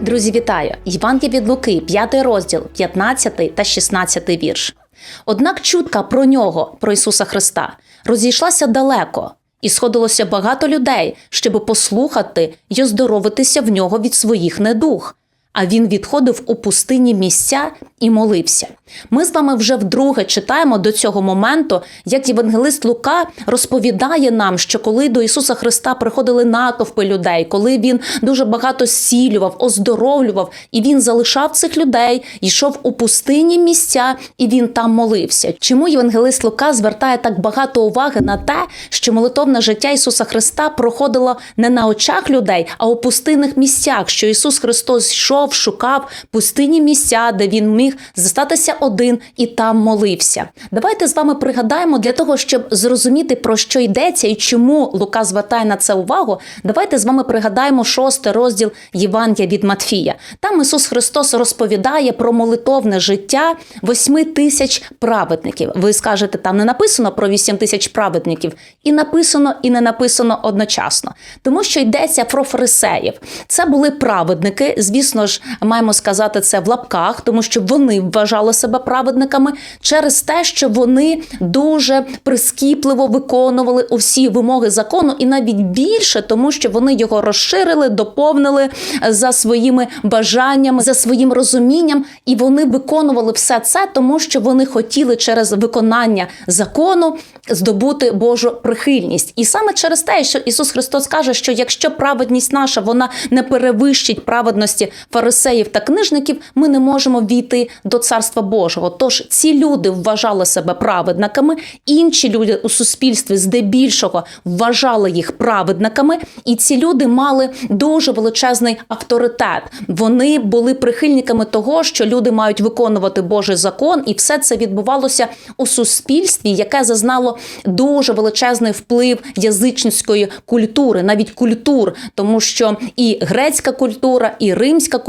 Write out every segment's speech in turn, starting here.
Друзі, вітаю! Євангелі від Луки, 5 розділ, 15 та 16 вірш. Однак чутка про нього, про Ісуса Христа, розійшлася далеко, і сходилося багато людей, щоб послухати й оздоровитися в нього від своїх недуг. А він відходив у пустині місця і молився. Ми з вами вже вдруге читаємо до цього моменту, як євангелист Лука розповідає нам, що коли до Ісуса Христа приходили натовпи людей, коли він дуже багато зцілював, оздоровлював, і він залишав цих людей, йшов у пустині місця, і він там молився. Чому євангелист Лука звертає так багато уваги на те, що молитовне життя Ісуса Христа проходило не на очах людей, а у пустинних місцях, що Ісус Христос йшов, шукав пустинні місця, де він міг зостатися один і там молився. Давайте з вами пригадаємо для того, щоб зрозуміти про що йдеться і чому Лука звертає на це увагу. Давайте з вами пригадаємо шостий розділ Євангелія від Матфія. Там Ісус Христос розповідає про молитовне життя восьми тисяч праведників. Ви скажете, там не написано про вісім тисяч праведників, і написано, і не написано одночасно, тому що йдеться про фарисеїв. Це були праведники. Звісно ж, маємо сказати це в лапках, тому що вони вважали себе праведниками через те, що вони дуже прискіпливо виконували усі вимоги закону, і навіть більше, тому що вони його розширили, доповнили за своїми бажаннями, за своїм розумінням, і вони виконували все це, тому що вони хотіли через виконання закону здобути Божу прихильність. І саме через те, що Ісус Христос каже, що якщо праведність наша вона не перевищить праведності фарисеїв та книжників, ми не можемо війти до Царства Божого. Тож ці люди вважали себе праведниками, інші люди у суспільстві здебільшого вважали їх праведниками, і ці люди мали дуже величезний авторитет. Вони були прихильниками того, що люди мають виконувати Божий закон, і все це відбувалося у суспільстві, яке зазнало дуже величезний вплив язичницької культури, навіть культур, тому що і грецька культура, і римська культура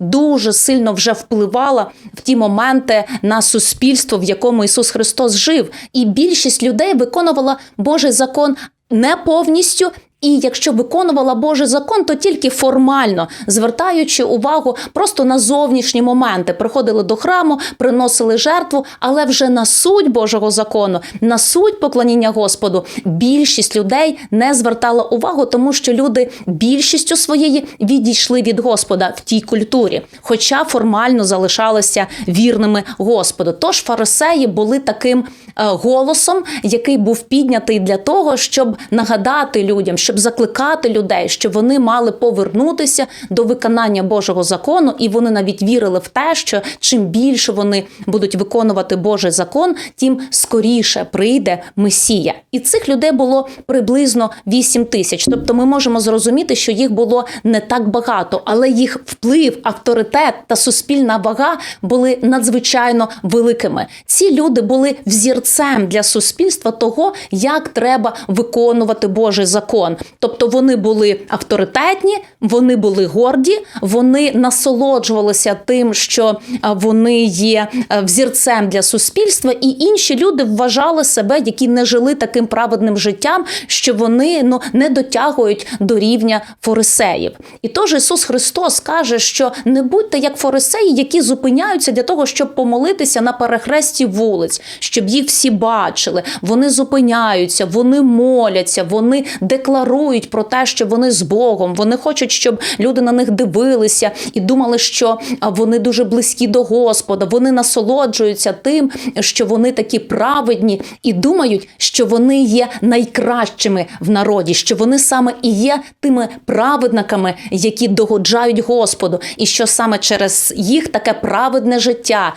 дуже сильно вже впливала в ті моменти на суспільство, в якому Ісус Христос жив. І більшість людей виконувала Божий закон не повністю. І якщо виконувала Божий закон, то тільки формально, звертаючи увагу просто на зовнішні моменти, приходили до храму, приносили жертву, але вже на суть Божого закону, на суть поклоніння Господу, більшість людей не звертала увагу, тому що люди більшістю своєї відійшли від Господа в тій культурі, хоча формально залишалися вірними Господу. Тож фарисеї були таким е, голосом, який був піднятий для того, щоб нагадати людям, щоб закликати людей, щоб вони мали повернутися до виконання Божого закону, і вони навіть вірили в те, що чим більше вони будуть виконувати Божий закон, тим скоріше прийде Месія. І цих людей було приблизно 8 тисяч. Тобто, ми можемо зрозуміти, що їх було не так багато, але їх вплив, авторитет та суспільна вага були надзвичайно великими. Ці люди були взірцем для суспільства того, як треба виконувати Божий закон. Тобто вони були авторитетні, вони були горді, вони насолоджувалися тим, що вони є взірцем для суспільства, і інші люди вважали себе, які не жили таким праведним життям, що вони ну не дотягують до рівня фарисеїв. І тож Ісус Христос каже, що не будьте як фарисеї, які зупиняються для того, щоб помолитися на перехресті вулиць, щоб їх всі бачили. Вони зупиняються, вони моляться, вони декларують про те, що вони з Богом. Вони хочуть, щоб люди на них дивилися і думали, що вони дуже близькі до Господа. Вони насолоджуються тим, що вони такі праведні, і думають, що вони є найкращими в народі, що вони саме і є тими праведниками, які догоджають Господу, і що саме через їх таке праведне життя.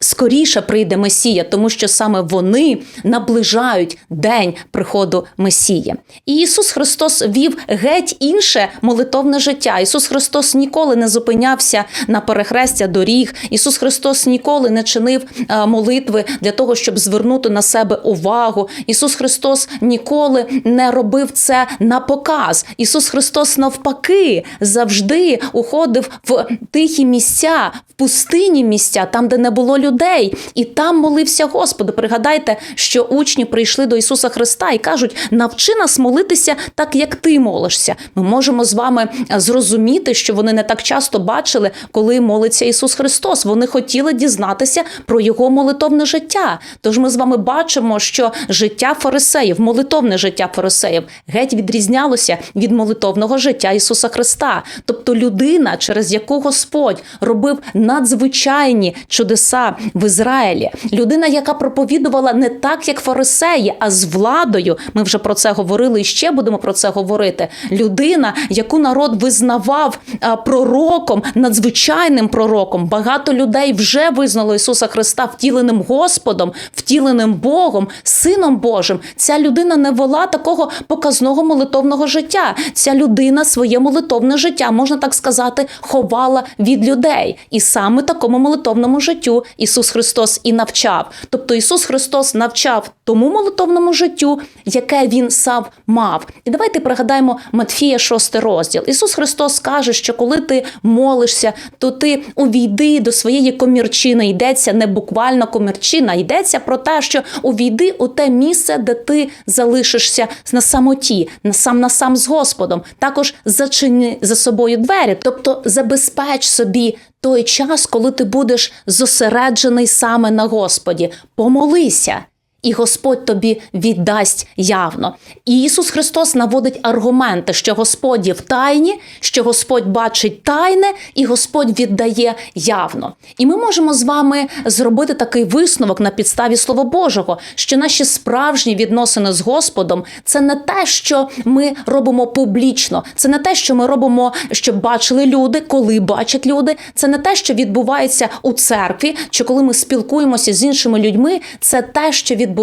Скоріше прийде Месія, тому що саме вони наближають день приходу Месія. І Ісус Христос вів геть інше молитовне життя. Ісус Христос ніколи не зупинявся на перехрестя доріг. Ісус Христос ніколи не чинив е, молитви для того, щоб звернути на себе увагу. Ісус Христос ніколи не робив це на показ. Ісус Христос навпаки завжди уходив в тихі місця, в пустині місця, там, де не було людей. Людей і там молився Господу. Пригадайте, що учні прийшли до Ісуса Христа і кажуть: навчи нас молитися так, як ти молишся. Ми можемо з вами е, зрозуміти, що вони не так часто бачили, коли молиться Ісус Христос. Вони хотіли дізнатися про його молитовне життя. Тож ми з вами бачимо, що життя фарисеїв, молитовне життя фарисеїв, геть відрізнялося від молитовного життя Ісуса Христа. Тобто людина, через яку Господь робив надзвичайні чудеса в Ізраїлі, людина, яка проповідувала не так, як фарисеї, а з владою. Ми вже про це говорили і ще будемо про це говорити. Людина, яку народ визнавав пророком, надзвичайним пророком. Багато людей вже визнало Ісуса Христа втіленим Господом, втіленим Богом, Сином Божим. Ця людина не вела такого показного молитовного життя. Ця людина своє молитовне життя, можна так сказати, ховала від людей. І саме такому молитовному життю Ісус Христос і навчав. Тобто Ісус Христос навчав тому молитовному життю, яке він сам мав. І давайте пригадаємо Матфія, 6 розділ. Ісус Христос каже, що коли ти молишся, то ти увійди до своєї комірчини. Йдеться не буквально комірчина, йдеться про те, що увійди у те місце, де ти залишишся на самоті, на сам на сам з Господом. Також зачини за собою двері, тобто забезпеч собі той час, коли ти будеш зосереджений саме на Господі. Помолися. І Господь тобі віддасть явно. І Ісус Христос наводить аргументи, що Господь є в тайні, що Господь бачить тайне, і Господь віддає явно. І ми можемо з вами зробити такий висновок на підставі Слова Божого, що наші справжні відносини з Господом це не те, що ми робимо публічно, це не те, що ми робимо, щоб бачили люди, коли бачать люди. Це не те, що відбувається у церкві, чи коли ми спілкуємося з іншими людьми. Це те, що відбувається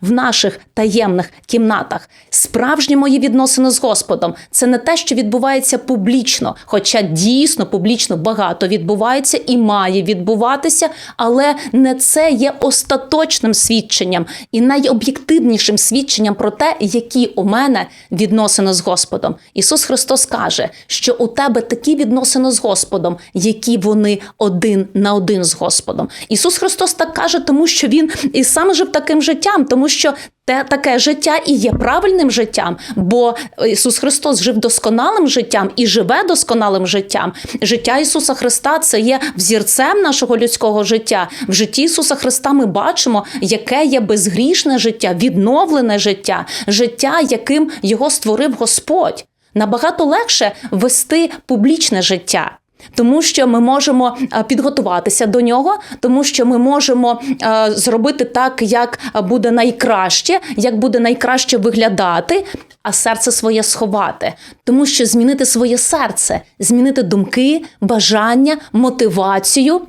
в наших таємних кімнатах. Справжні мої відносини з Господом це не те, що відбувається публічно, хоча дійсно публічно багато відбувається і має відбуватися, але не це є остаточним свідченням і найоб'єктивнішим свідченням про те, які у мене відносини з Господом. Ісус Христос каже, що у тебе такі відносини з Господом, які вони один на один з Господом. Ісус Христос так каже, тому що Він і сам жив таким життям, тому що те таке життя і є правильним життям, бо Ісус Христос жив досконалим життям і живе досконалим життям. Життя Ісуса Христа це є взірцем нашого людського життя. В житті Ісуса Христа ми бачимо, яке є безгрішне життя, відновлене життя, життя, яким його створив Господь. Набагато легше вести публічне життя. Тому що ми можемо е, підготуватися до нього, тому що ми можемо е, зробити так, як буде найкраще, як буде найкраще виглядати, а серце своє сховати. Тому що змінити своє серце, змінити думки, бажання, мотивацію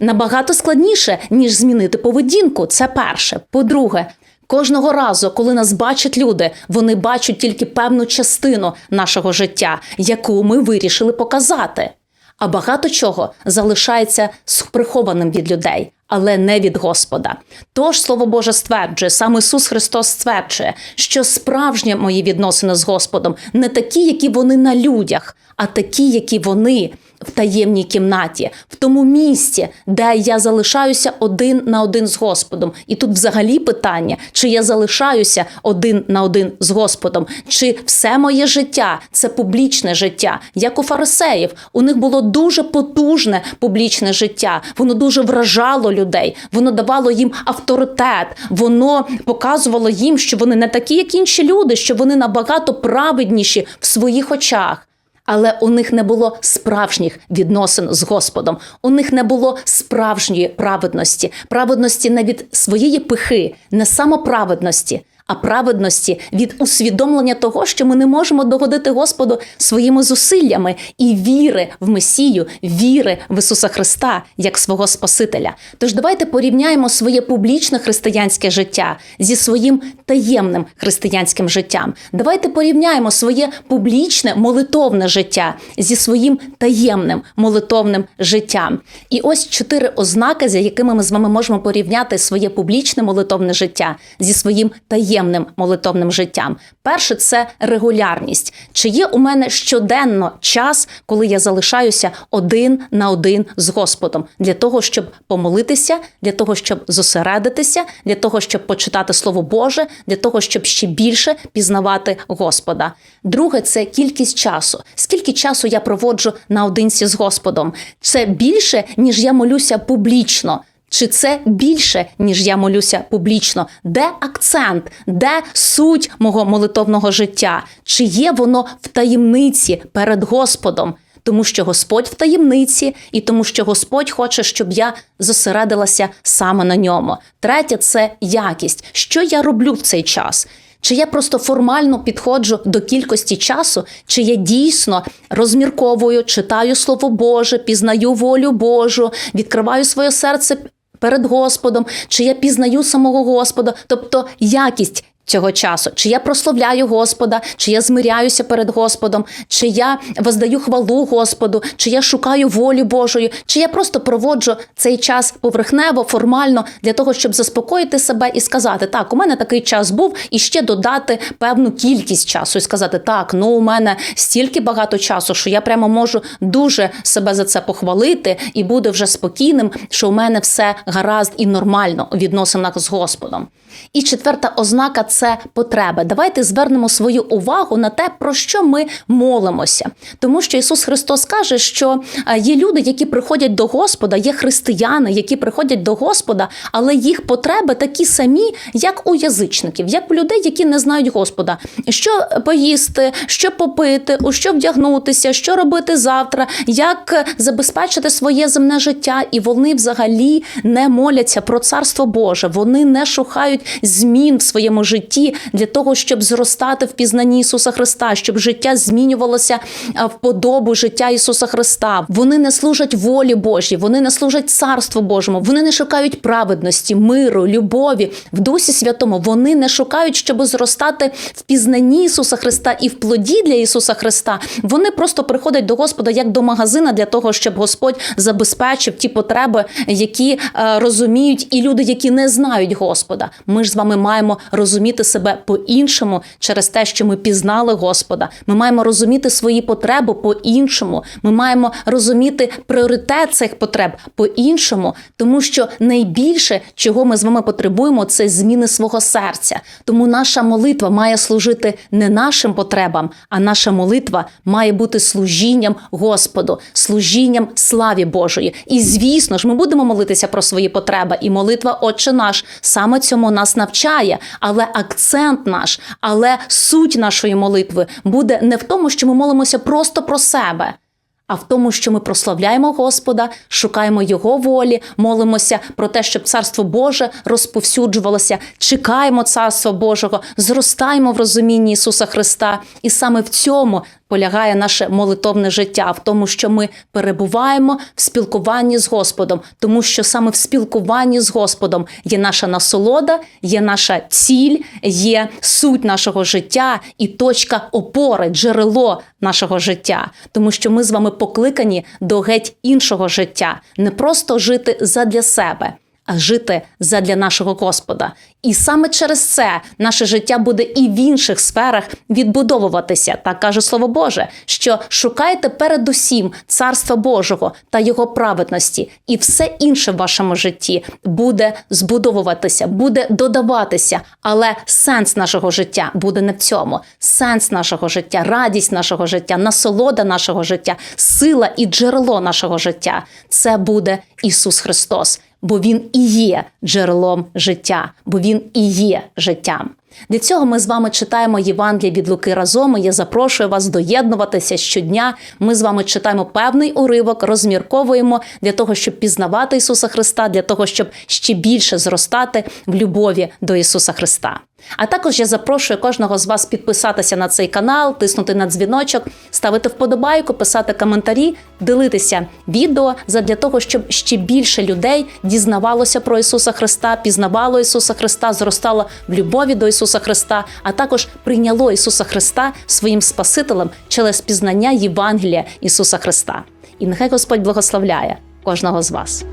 набагато складніше, ніж змінити поведінку. Це перше. По-друге, Кожного разу, коли нас бачать люди, вони бачать тільки певну частину нашого життя, яку ми вирішили показати. А багато чого залишається прихованим від людей, але не від Господа. Тож слово Боже стверджує, сам Ісус Христос стверджує, що справжні мої відносини з Господом не такі, які вони на людях, а такі, які вони в таємній кімнаті, в тому місці, де я залишаюся один на один з Господом. І тут взагалі питання, чи я залишаюся один на один з Господом, чи все моє життя це публічне життя, як у фарисеїв. У них було дуже потужне публічне життя. Воно дуже вражало людей, воно давало їм авторитет, воно показувало їм, що вони не такі, як інші люди, що вони набагато праведніші в своїх очах. Але у них не було справжніх відносин з Господом. У них не було справжньої праведності, праведності не від своєї пихи, не самоправедності, а праведності від усвідомлення того, що ми не можемо догодити Господу своїми зусиллями і віри в Месію, віри в Ісуса Христа як свого Спасителя. Тож давайте порівняємо своє публічне християнське життя зі своїм таємним християнським життям. Давайте порівняємо своє публічне молитовне життя зі своїм таємним молитовним життям. І ось чотири ознаки, за якими ми з вами можемо порівняти своє публічне молитовне життя зі своїм таємним приємним молитовним життям. Перше це регулярність. Чи є у мене щоденно час, коли я залишаюся один на один з Господом для того, щоб помолитися, для того, щоб зосередитися, для того, щоб почитати Слово Боже, для того, щоб ще більше пізнавати Господа. Друге, це кількість часу. Скільки часу я проводжу наодинці з Господом? Це більше, ніж я молюся публічно. Чи це більше, ніж я молюся публічно? Де акцент, де суть мого молитовного життя? Чи є воно в таємниці перед Господом? Тому що Господь в таємниці, і тому, що Господь хоче, щоб я зосередилася саме на ньому. Третє це якість. Що я роблю в цей час? Чи я просто формально підходжу до кількості часу, чи я дійсно розмірковую, читаю Слово Боже, пізнаю волю Божу, відкриваю своє серце перед Господом, чи я пізнаю самого Господа, тобто якість. Цього часу, чи я прославляю Господа, чи я змиряюся перед Господом, чи я воздаю хвалу Господу, чи я шукаю волі Божої, чи я просто проводжу цей час поверхнево, формально для того, щоб заспокоїти себе і сказати: так, у мене такий час був, і ще додати певну кількість часу, і сказати, так, ну у мене стільки багато часу, що я прямо можу дуже себе за це похвалити і буду вже спокійним, що у мене все гаразд і нормально у відносинах з Господом. І четверта ознака це потреби. Давайте звернемо свою увагу на те, про що ми молимося. Тому що Ісус Христос каже, що е, є люди, які приходять до Господа, є християни, які приходять до Господа, але їх потреби такі самі, як у язичників, як у людей, які не знають Господа. Що поїсти, що попити, у що вдягнутися, що робити завтра, як забезпечити своє земне життя. І вони взагалі не моляться про царство Боже. Вони не шукають змін в своєму житті для того, щоб зростати в пізнанні Ісуса Христа, щоб життя змінювалося в подобу життя Ісуса Христа. Вони не служать волі Божій, вони не служать царству Божому, вони не шукають праведності, миру, любові в Дусі Святому. Вони не шукають, щоб зростати в пізнанні Ісуса Христа і в плоді для Ісуса Христа. Вони просто приходять до Господа як до магазина для того, щоб Господь забезпечив ті потреби, які е, розуміють, і люди, які не знають Господа. Ми ж з вами маємо розуміти себе по-іншому через те, що ми пізнали Господа. Ми маємо розуміти свої потреби по-іншому. Ми маємо розуміти пріоритет цих потреб по-іншому, тому що найбільше, чого ми з вами потребуємо, це зміни свого серця. Тому наша молитва має служити не нашим потребам, а наша молитва має бути служінням Господу, служінням славі Божої. І звісно ж, ми будемо молитися про свої потреби. І молитва Отче наш саме цьому нас навчає. Але акцент наш, але суть нашої молитви буде не в тому, що ми молимося просто про себе. А в тому, що ми прославляємо Господа, шукаємо Його волі, молимося про те, щоб Царство Боже розповсюджувалося, чекаємо Царства Божого, зростаємо в розумінні Ісуса Христа, і саме в цьому полягає наше молитовне життя, в тому, що ми перебуваємо в спілкуванні з Господом, тому що саме в спілкуванні з Господом є наша насолода, є наша ціль, є суть нашого життя і точка опори, джерело нашого життя, тому що ми з вами покликані до геть іншого життя, не просто жити задля себе. Жити задля нашого Господа, і саме через це наше життя буде і в інших сферах відбудовуватися, так каже Слово Боже, що шукайте передусім царства Божого та його праведності, і все інше в вашому житті буде збудовуватися, буде додаватися. Але сенс нашого життя буде не в цьому. Сенс нашого життя, радість нашого життя, насолода нашого життя, сила і джерело нашого життя це буде Ісус Христос бо він і є джерелом життя, бо він і є життям. Для цього ми з вами читаємо Євангелія від Луки разом. і Я запрошую вас доєднуватися щодня. Ми з вами читаємо певний уривок, розмірковуємо для того, щоб пізнавати Ісуса Христа, для того, щоб ще більше зростати в любові до Ісуса Христа. А також я запрошую кожного з вас підписатися на цей канал, тиснути на дзвіночок, ставити вподобайку, писати коментарі, ділитися відео задля того, щоб ще більше людей дізнавалося про Ісуса Христа, пізнавало Ісуса Христа, зростало в любові до Ісуса Христа, а також прийняло Ісуса Христа своїм Спасителем через пізнання Євангелія Ісуса Христа. І нехай Господь благословляє кожного з вас.